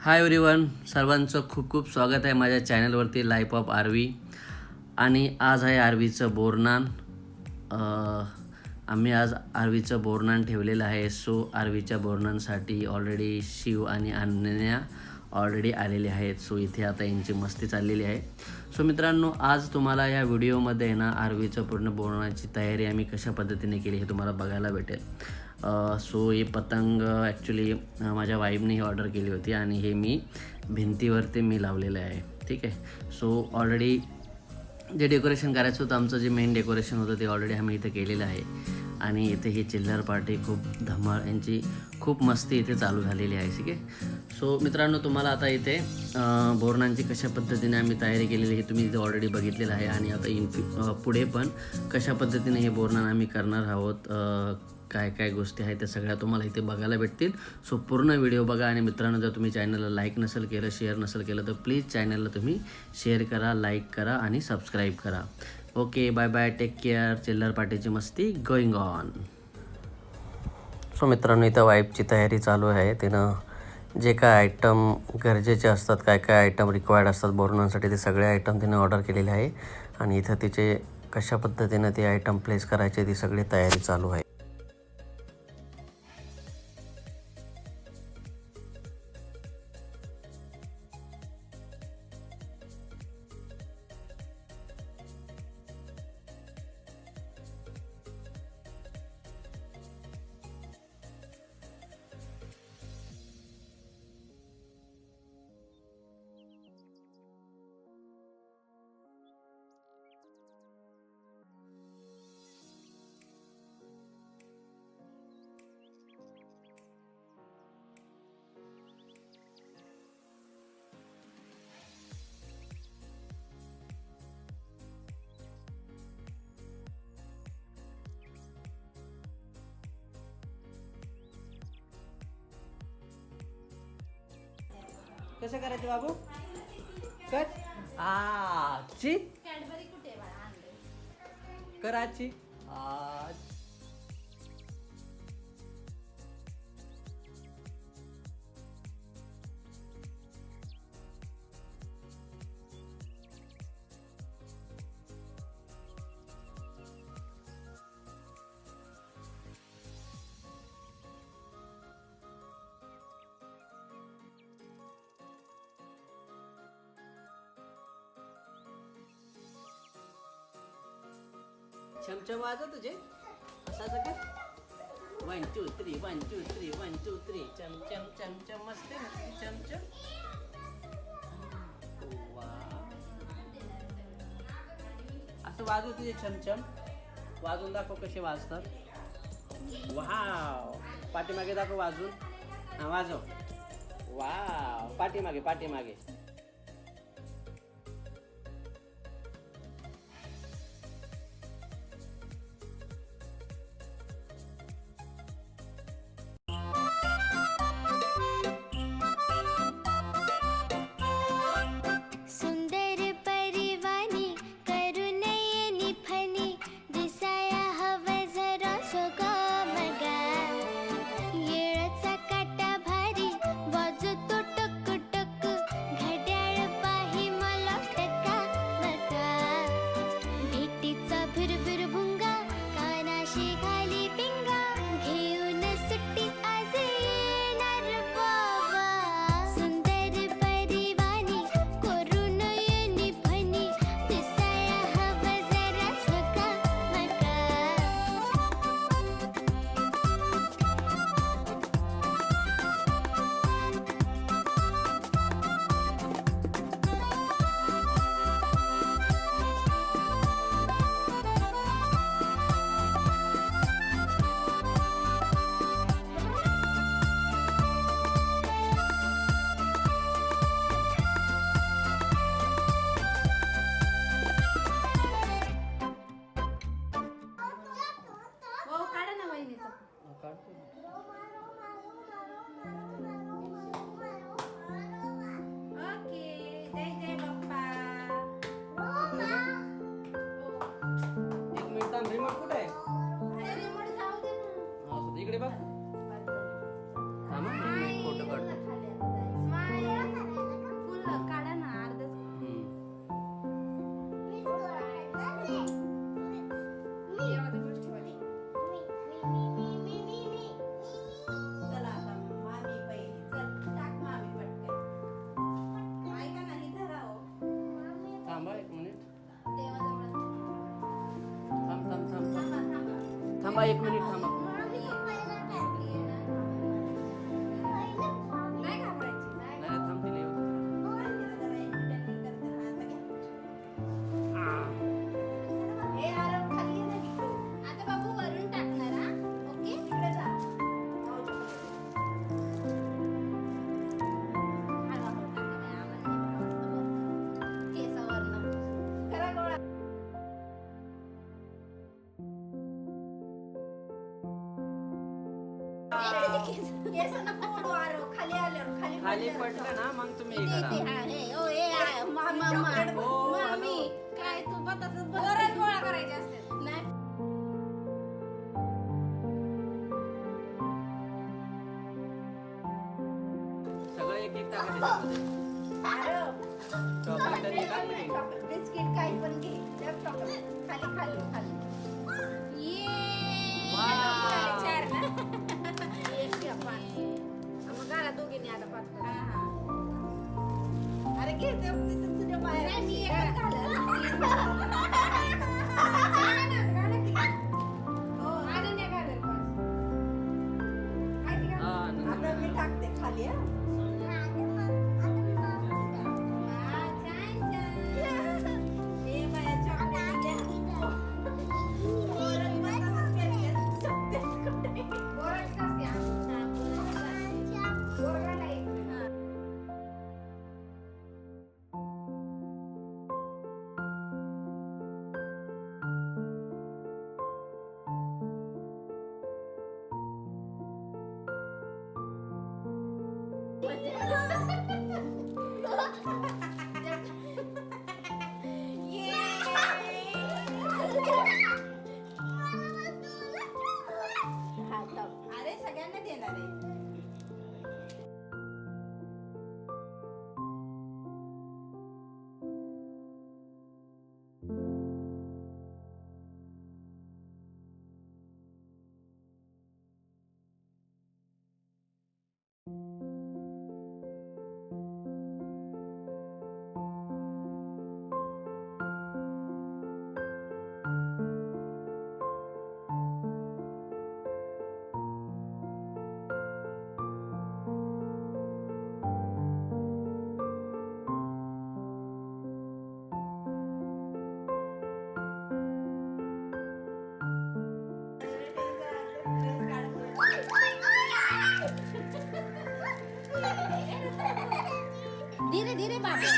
Hi everyone सर्वांचं खूप खूप स्वागत आहे माझ्या चॅनलवरती लाईफ ऑफ आरवी आणि आज आहे आरवीचं बोरनान. आम्ही आज आरवीचं बोरनान ठेवलेलं आहे. सो आरवीच्या बोरनांसाठी ऑलरेडी शिव आणि अनन्या ऑलरेडी आलेले आहेत. सो इथे आता यांची मस्ती चाललेली आहे. सो मित्रांनो आज तुम्हाला या व्हिडिओमध्ये आहे ना आरवीचं पूर्ण बोरणाची तयारी आम्ही कशा पद्धतीने केली हे तुम्हाला बघायला भेटेल. सो हे पतंग ॲक्च्युली माझ्या वाईफने ही ऑर्डर केली होती आणि हे मी भिंतीवरती मी लावलेलं आहे. ठीक आहे? सो ऑलरेडी जे डेकोरेशन करायचं होतं आमचं जे मेन डेकोरेशन होतं ते ऑलरेडी आम्ही इथे केलेलं आहे. आणि इथे ही चिल्लर पार्टी खूप धमाळ यांची खूप मस्ती इथे चालू झालेली आहे. ठीक आहे? सो मित्रांनो तुम्हाला आता इथे बोरणांची कशा पद्धतीने आम्ही तयारी केलेली हे तुम्ही इथे ऑलरेडी बघितलेलं आहे. आणि आता इन पुढे पण कशा पद्धतीने हे बोरणान आम्ही करणार आहोत काय काय गोष्टी आहेत त्या सगळ्या तुम्हाला इथे बघायला भेटतील. सो पूर्ण व्हिडिओ बघा आणि मित्रांनो जर तुम्ही चॅनलला लाईक नसेल केलं शेअर नसेल केलं तर प्लीज चॅनलला तुम्ही शेअर करा लाईक करा आणि सबस्क्राईब करा. Okay bye bye take care चिल्लर पार्टीची मस्ती गोईंग ऑन सो मित्रांनो इथं वाईफची तयारी चालू आहे. तिनं जे काय आयटम गरजेचे असतात काय काय आयटम रिक्वायर्ड असतात बोरणांसाठी ते सगळे आयटम तिने ऑर्डर केलेले आहे. आणि इथं तिचे कशा पद्धतीनं ते आयटम प्लेस करायचे ती सगळी तयारी चालू आहे. कसं करायचं बाबू? कट? आची कराची आ चमचम वाजव तुझे. असाच का? One two three one two three one two three chamcham चमचम मस्त मस्ती मस्त वा. असं वाजव तुझे छमछम वाजून दाखव कसे वाजतात. वाव पाठीमागे दाखव वाजून हा वाजव. वाव पाठीमागे पाठीमागे. বা এক মিনিট থামা। खाली खाली खाली पडलं ना मग तुम्ही हे करा हो, मामी. काय तू बतास बिस्किट काही पण घे. खाली खाली खाली. ये. Saya putih tersedia, Pak. Ya, lagi ya, Kakak.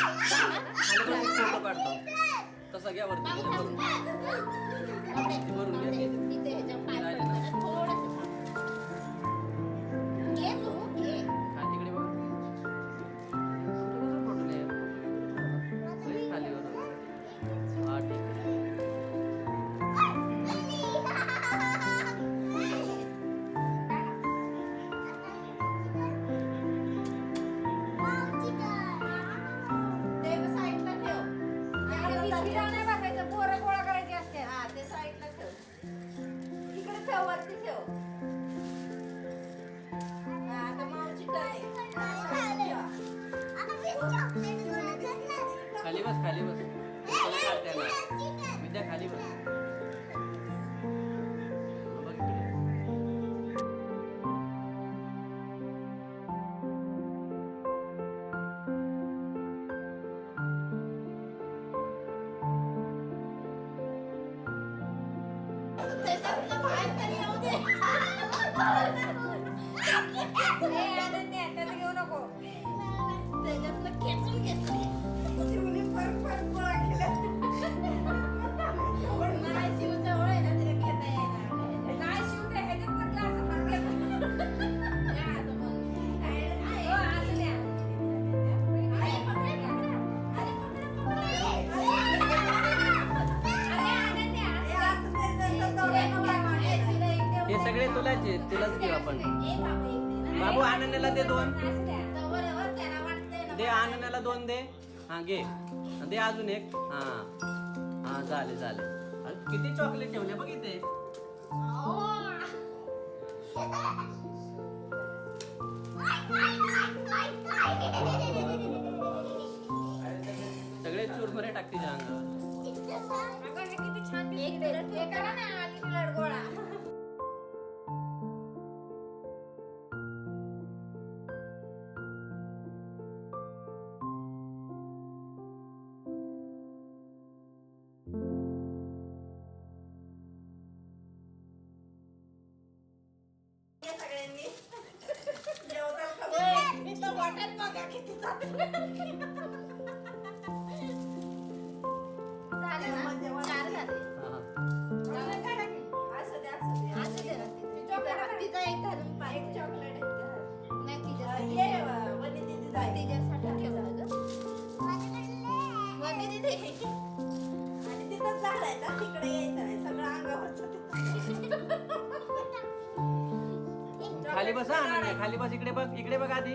Photo काढतो. तसा घ्या वरती भरून घ्या Gracias. त्याचं घेऊ नको. त्याच्यातलं खेचून घेतलं. तिलाच देऊ आपण. बाबू आनंदला दे दोन. दे आनंदला दोन दे. हा घे. दे अजून एक. हा. हा झाले झाले. किती चॉकलेट ठेवले बघ इथे. सगळे चुरमुरे टाकते अंगावर. एक खाली बस हा खाली बस इकडे बस इकडे बघ आधी.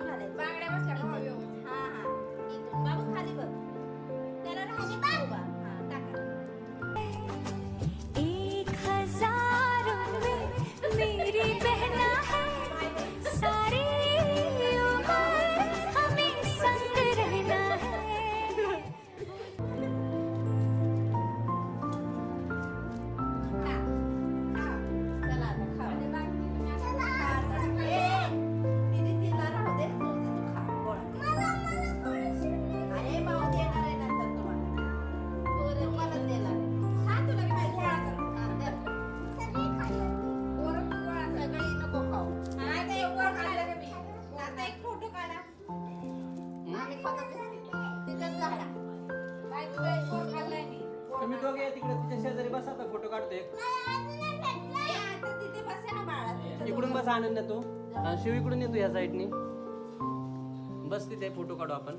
वाटते इकडून बस आनंद तू. शिव इकडून येतो या साईडनी बस तिथे फोटो काढू आपण.